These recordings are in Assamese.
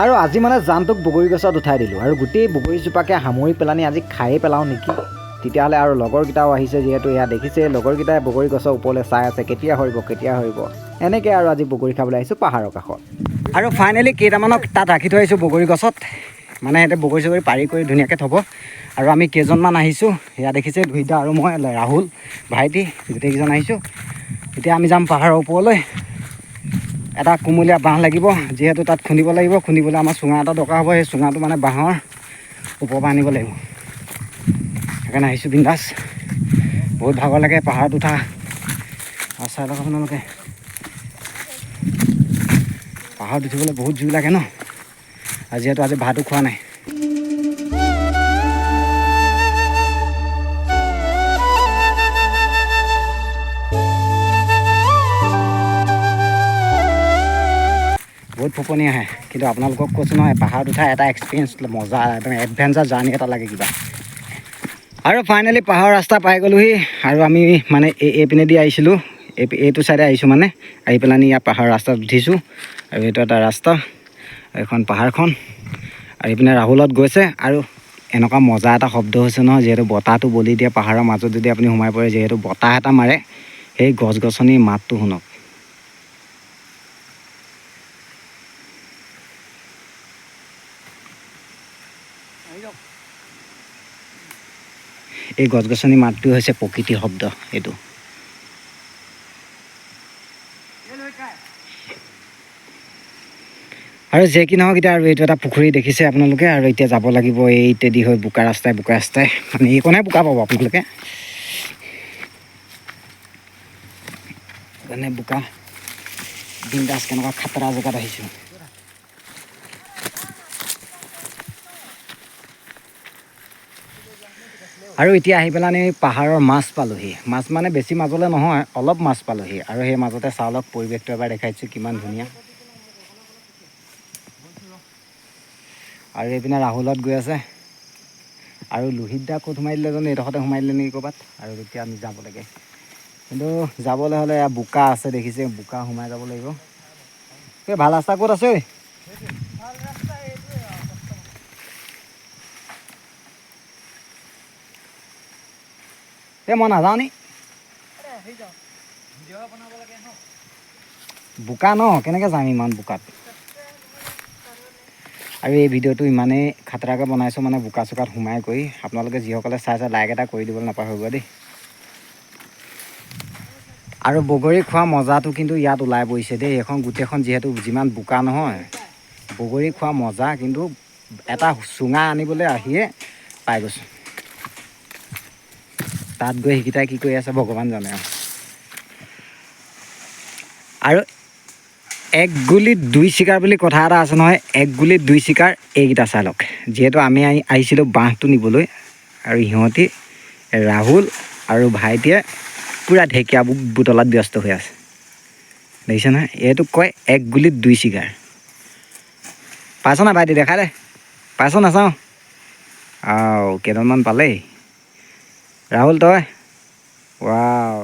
আৰু আজি মানে জানটোক বগৰী গছত উঠাই দিলোঁ আৰু গোটেই বগৰীজোপাকে সামৰি পেলানি আজি খায়ে পেলাওঁ নেকি? তেতিয়াহ'লে আৰু লগৰকেইটাও আহিছে যিহেতু এয়া দেখিছে লগৰকেইটাই বগৰী গছৰ ওপৰলৈ চাই আছে কেতিয়া সৰিব কেতিয়া সৰিব? এনেকৈ আৰু আজি বগৰী খাবলৈ আহিছোঁ পাহাৰৰ কাষত। আৰু ফাইনেলি কেইটামানক তাত ৰাখি থৈ আহিছোঁ বগৰী গছত। মানে সিহঁতে বগৰী চগৰী পাৰি কৰি ধুনীয়াকৈ থ'ব। আৰু আমি কেইজনমান আহিছোঁ। সেয়া দেখিছে দুইটা আৰু মই ৰাহুল ভাইটি গোটেইকেইজন আহিছোঁ। এতিয়া আমি যাম পাহাৰৰ ওপৰলৈ। এটা কুমলীয়া বাঁহ লাগিব যিহেতু তাত খুন্দিব লাগিব খুন্দিবলৈ আমাৰ চুঙা এটা দৰকাৰ হ'ব সেই চুঙাটো মানে বাঁহৰ ওপৰৰ পৰা আনিব লাগিব। সেইকাৰণে আহিছোঁ বিন্দাছ বহুত ভাগৰ লাগে পাহাৰত উঠা। চাই লওক আপোনালোকে। পাহাৰত উঠিবলৈ বহুত জুই লাগে ন? আৰু যিহেতু আজি ভাতো খোৱা নাই। ফোপনি আহে। কিন্তু আপোনালোকক কৈছোঁ নহয়, পাহাৰত উঠা এটা এক্সপিৰিয়েঞ্চ মজা, একদম এডভেঞ্চাৰ জাৰ্ণি এটা লাগে কিবা। আৰু ফাইনেলি পাহাৰৰ ৰাস্তা পাই গ'লোহি, আৰু আমি মানে এই এইপিনেদি আহিছিলোঁ। এই, এইটো ছাইডে আহিছোঁ মানে আহি পেলানি ইয়াত পাহাৰৰ ৰাস্তাত উঠিছোঁ। আৰু এইটো এটা ৰাস্তা, এইখন পাহাৰখন। আৰু এইপিনে ৰাহুলত গৈছে, আৰু এনেকুৱা মজা এটা শব্দ হৈছে নহয়, যিহেতু বতাহটো বলি দিয়ে পাহাৰৰ মাজত যদি আপুনি সোমাই পৰে, যিহেতু বতাহ এটা মাৰে, সেই গছ গছনিৰ মাতটো শুনক। এই গছ গছনি মাতটো হৈছে প্ৰকৃতিৰ শব্দ, এইটো। আৰু যে কি নহওক এতিয়া আৰু এইটো এটা পুখুৰী দেখিছে আপোনালোকে, আৰু এতিয়া যাব লাগিব এইতেদি হৈ বোকা ৰাস্তাই বোকা ৰাস্তাই। মানে এইকণহে বোকা পাব আপোনালোকে? মানে বোকা। বিন্দাছ কেনেকুৱা খাতৰা জেগাত আহিছোঁ। আৰু এতিয়া আহি পেলাই আমি পাহাৰৰ মাছ পালোহি। মাছ মানে বেছি মাজলৈ নহয় অলপ মাছ পালোহি। আৰু সেই মাজতে চাউলক পৰিৱেশটো এবাৰ দেখাইছোঁ কিমান ধুনীয়া। আৰু এইপিনে ৰাহুলত গৈ আছে। আৰু লোহিত দা ক'ত সোমাই দিলে জানো? এইডোখৰতে সোমাই দিলে নেকি ক'ৰবাত? আৰু এতিয়া আমি যাব লাগে। কিন্তু যাবলৈ হ'লে বোকা আছে দেখিছে। বোকা সোমাই যাব লাগিব। এই ভাল ৰাস্তা ক'ত আছে এই মই নাযাওঁ নি? বোকা ন? কেনেকৈ যাম ইমান বোকাত? আৰু এই ভিডিঅ'টো ইমানেই খাতৰাকৈ বনাইছোঁ মানে বোকা চোকাত সোমাই কৰি। আপোনালোকে যিসকলে চাইছে লাইক এটা কৰি দিবলৈ নাপাহৰিব দেই। আৰু বগৰী খোৱা মজাটো কিন্তু ইয়াত ওলাই পৰিছে দেই। এইখন গোটেইখন যিহেতু যিমান বোকা নহয় বগৰী খোৱা মজা কিন্তু এটা চুঙা আনিবলৈ আহিয়ে পাই গৈছোঁ তাত গৈ সেইকেইটাই কি কৰি আছে ভগৱান জানে আৰু। আৰু এক গুলিত দুই চিকাৰ বুলি কথা এটা আছে নহয়, এক গুলিত দুই চিকাৰ এইকেইটা চাই লওক যিহেতু আমি আহি আহিছিলোঁ বাঁহটো নিবলৈ আৰু সিহঁতি ৰাহুল আৰু ভাইটিয়ে পূৰা ঢেকীয়া বুটলাত ব্যস্ত হৈ আছে। দেখিছে নহয় এইটোক কয় এক গুলিত দুই চিকাৰ। পাইছ নাই ভাইটি, দেখাই দে। পাইছ নাচাওঁ? আও, কেইডালমান পালেই। ৰাহুল তই? ৱাও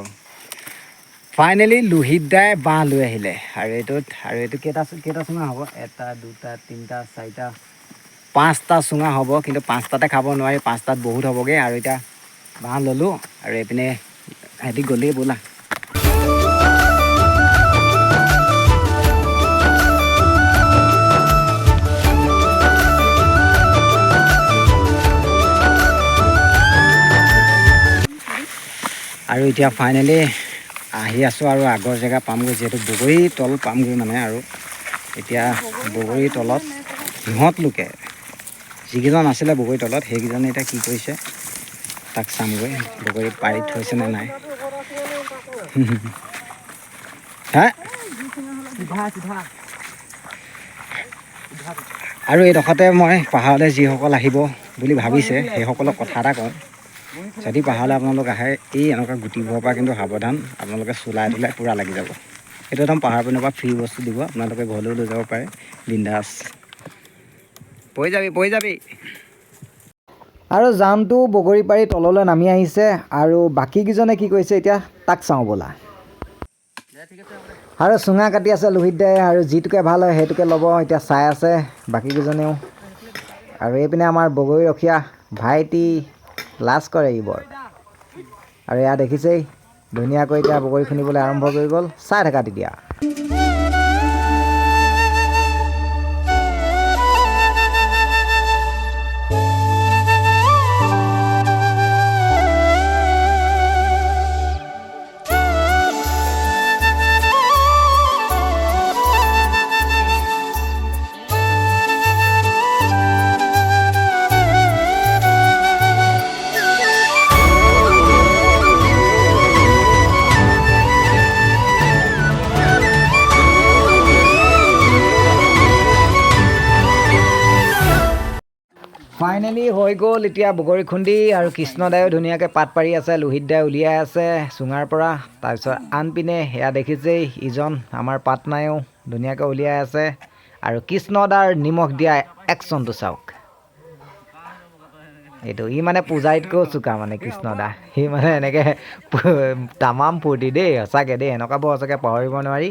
ফাইনেলি লোহিত দাই বাঁহ লৈ আহিলে। আৰু এইটোত, আৰু এইটো কেইটা কেইটা চুঙা হ'ব? এটা, দুটা, তিনিটা, চাৰিটা, পাঁচটা চুঙা হ'ব। কিন্তু পাঁচটাতে খাব নোৱাৰি, পাঁচটাত বহুত হ'বগৈ। আৰু এতিয়া বাঁহ ল'লোঁ। আৰু এইপিনে সিহঁতি গ'লেই ব'লা। আৰু এতিয়া ফাইনেলি আহি আছোঁ আৰু আগৰ জেগা পামগৈ যিহেতু বগৰী তল পামগৈ মানে আৰু। এতিয়া বগৰীৰ তলত সিহঁত লোকে যিকেইজন আছিলে বগৰীৰ তলত সেইকেইজনে এতিয়া কি কৰিছে? তাক চামগৈ বগৰী পাৰি থৈছে নে নাই? আৰু এইডোখৰতে মই পাহাৰলৈ যিসকল আহিব বুলি ভাবিছে সেইসকলক কথা এটা কওঁ। যদি পাহাৰলৈ আপোনালোক আহে এই এনেকুৱা গুটিবোৰৰ পৰা কিন্তু সাৱধান। আপোনালোকে চোলাই তোলাই পূৰা লাগি যাব। এইটো একদম পাহাৰ পিনৰ পৰা ফ্ৰী বস্তু দিব। আপোনালোকে ঘৰলৈও লৈ যাব পাৰে। বিন্দাছ পৰি যাবি পৰি যাবি। আৰু জানটো বগৰী পাৰি তললৈ নামি আহিছে আৰু বাকীকেইজনে কি কৰিছে এতিয়া তাক চাওঁ ব'লা। আৰু চুঙা কাটি আছে লোহিত দাই আৰু যিটোকে ভাল হয় সেইটোকে ল'ব এতিয়া চাই আছে বাকীকেইজনেও। আৰু এইপিনে আমাৰ বগৰী ৰখীয়া ভাইটি লাজ কৰে ই বৰ আৰু এয়া দেখিছেই ধুনীয়াকৈ এতিয়া বগৰী খুন্দিবলৈ আৰম্ভ কৰি গ'ল। চাই থাকা তেতিয়া ফাইনেলি হৈ গ'ল এতিয়া বগৰী খুন্দি আৰু কৃষ্ণদায়ো ধুনীয়াকৈ পাত পাৰি আছে, লোহিত দাই উলিয়াই আছে চুঙাৰ পৰা। তাৰপিছত আনপিনে সেয়া দেখিছেই, ইজন আমাৰ পাটনায়েও ধুনীয়াকৈ উলিয়াই আছে। আৰু কৃষ্ণদাৰ নিমখ দিয়া একশ্যনটো চাওক। এইটো, ই মানে পূজাৰীতকৈও চোকা মানে কৃষ্ণদা? সি মানে এনেকৈ তামাম ফূৰ্তি দেই, সঁচাকৈ দেই এনেকুৱাবোৰ সঁচাকৈ পাহৰিব নোৱাৰি।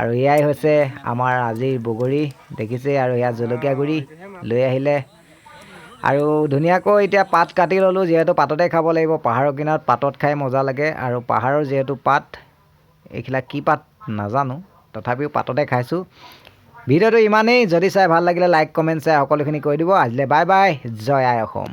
আৰু এয়াই হৈছে আমাৰ আজিৰ বগৰী, দেখিছেই আৰু এয়া জলকীয়া গুড়ি, লৈ আহিলে আৰু ধুনীয়াকৈ এতিয়া পাত কাটি ল'লোঁ যিহেতু পাততে খাব লাগিব পাহাৰৰ কিনাৰত পাতত খাই মজা লাগে। আৰু পাহাৰৰ যিহেতু পাত এইবিলাক কি পাত নাজানো তথাপিও পাততে খাইছোঁ। ভিডিঅ'টো ইমানেই যদি চাই ভাল লাগিলে লাইক কমেণ্ট শ্বেয়াৰ সকলোখিনি কৰি দিব। আজিলৈ বাই বাই জয় আই অসম।